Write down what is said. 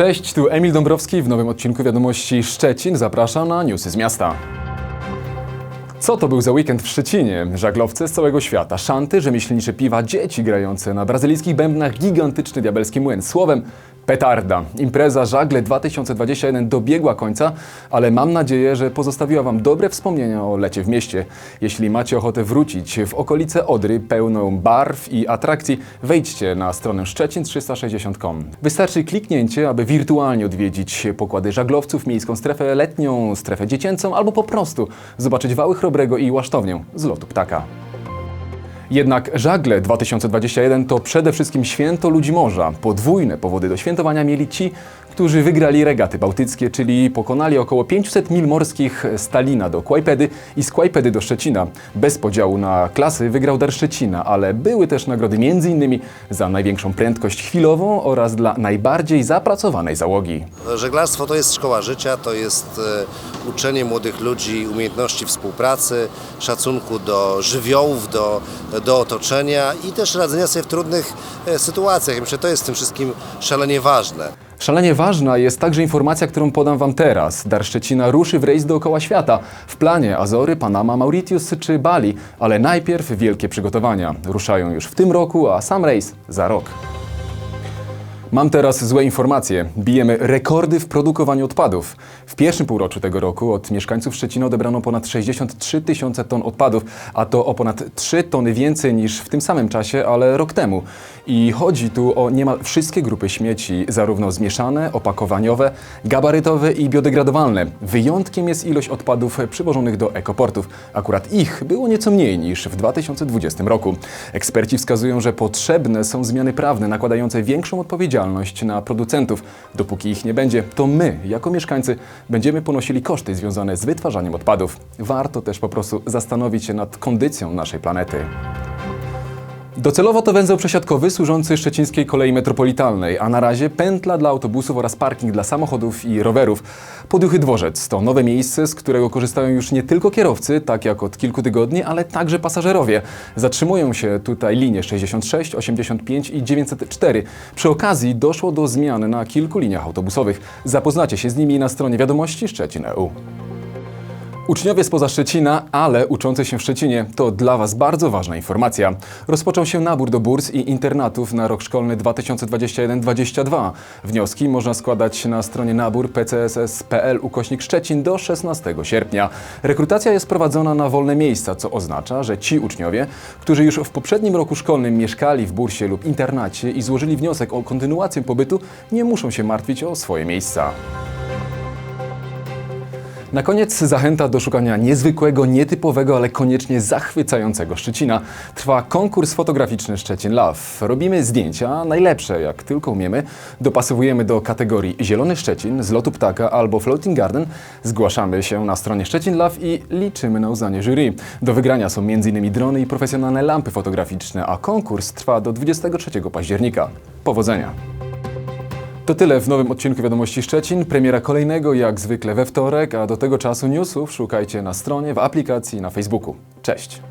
Cześć, tu Emil Dąbrowski w nowym odcinku Wiadomości Szczecin. Zapraszam na newsy z miasta. Co to był za weekend w Szczecinie? Żaglowcy z całego świata, szanty, rzemieślnicze piwa, dzieci grające na brazylijskich bębnach, gigantyczny diabelski młyn. Słowem, petarda. Impreza Żagle 2021 dobiegła końca, ale mam nadzieję, że pozostawiła Wam dobre wspomnienia o lecie w mieście. Jeśli macie ochotę wrócić w okolice Odry pełną barw i atrakcji, wejdźcie na stronę szczecin360.com. Wystarczy kliknięcie, aby wirtualnie odwiedzić pokłady żaglowców, miejską strefę letnią, strefę dziecięcą albo po prostu zobaczyć wały chrobrego i łasztownię z lotu ptaka. Jednak Żagle 2021 to przede wszystkim święto ludzi morza. Podwójne powody do świętowania mieli ci, którzy wygrali regaty bałtyckie, czyli pokonali około 500 mil morskich z Talina do Kłajpedy i z Kłajpedy do Szczecina. Bez podziału na klasy wygrał Dar Szczecina, ale były też nagrody m.in. za największą prędkość chwilową oraz dla najbardziej zapracowanej załogi. Żeglarstwo to jest szkoła życia, to jest e, uczenie młodych ludzi umiejętności współpracy, szacunku do żywiołów, do, do otoczenia i też radzenia sobie w trudnych e, sytuacjach. Ja Myślę, że to jest w tym wszystkim szalenie ważne. Szalenie ważna jest także informacja, którą podam Wam teraz. Dar Szczecina ruszy w rejs dookoła świata. W planie Azory, Panama, Mauritius czy Bali, ale najpierw wielkie przygotowania. Ruszają już w tym roku, a sam rejs za rok. Mam teraz złe informacje. Bijemy rekordy w produkowaniu odpadów. W pierwszym półroczu tego roku od mieszkańców Szczecina odebrano ponad 63 tysiące ton odpadów, a to o ponad 3 tony więcej niż w tym samym czasie, ale rok temu. I chodzi tu o niemal wszystkie grupy śmieci, zarówno zmieszane, opakowaniowe, gabarytowe i biodegradowalne. Wyjątkiem jest ilość odpadów przywożonych do ekoportów. Akurat ich było nieco mniej niż w 2020 roku. Eksperci wskazują, że potrzebne są zmiany prawne nakładające większą odpowiedzialność na producentów. Dopóki ich nie będzie, to my, jako mieszkańcy, będziemy ponosili koszty związane z wytwarzaniem odpadów. Warto też po prostu zastanowić się nad kondycją naszej planety. Docelowo to węzeł przesiadkowy służący szczecińskiej kolei metropolitalnej, a na razie pętla dla autobusów oraz parking dla samochodów i rowerów. Poduchy Dworzec to nowe miejsce, z którego korzystają już nie tylko kierowcy, tak jak od kilku tygodni, ale także pasażerowie. Zatrzymują się tutaj linie 66, 85 i 904. Przy okazji doszło do zmian na kilku liniach autobusowych. Zapoznacie się z nimi na stronie wiadomości Szczecin E EU. Uczniowie spoza Szczecina, ale uczący się w Szczecinie to dla Was bardzo ważna informacja. Rozpoczął się nabór do burs i internatów na rok szkolny 2021-2022. Wnioski można składać na stronie nabór pcss.pl ukośnik Szczecin do 16 sierpnia. Rekrutacja jest prowadzona na wolne miejsca, co oznacza, że ci uczniowie, którzy już w poprzednim roku szkolnym mieszkali w bursie lub internacie i złożyli wniosek o kontynuację pobytu, nie muszą się martwić o swoje miejsca. Na koniec zachęta do szukania niezwykłego, nietypowego, ale koniecznie zachwycającego Szczecina. Trwa konkurs fotograficzny Szczecin Love. Robimy zdjęcia, najlepsze jak tylko umiemy. Dopasowujemy do kategorii Zielony Szczecin, z lotu ptaka albo Floating Garden. Zgłaszamy się na stronie Szczecin Love i liczymy na uznanie jury. Do wygrania są m.in. drony i profesjonalne lampy fotograficzne, a konkurs trwa do 23 października. Powodzenia! To tyle w nowym odcinku Wiadomości Szczecin. Premiera kolejnego jak zwykle we wtorek, a do tego czasu newsów szukajcie na stronie, w aplikacji, na Facebooku. Cześć!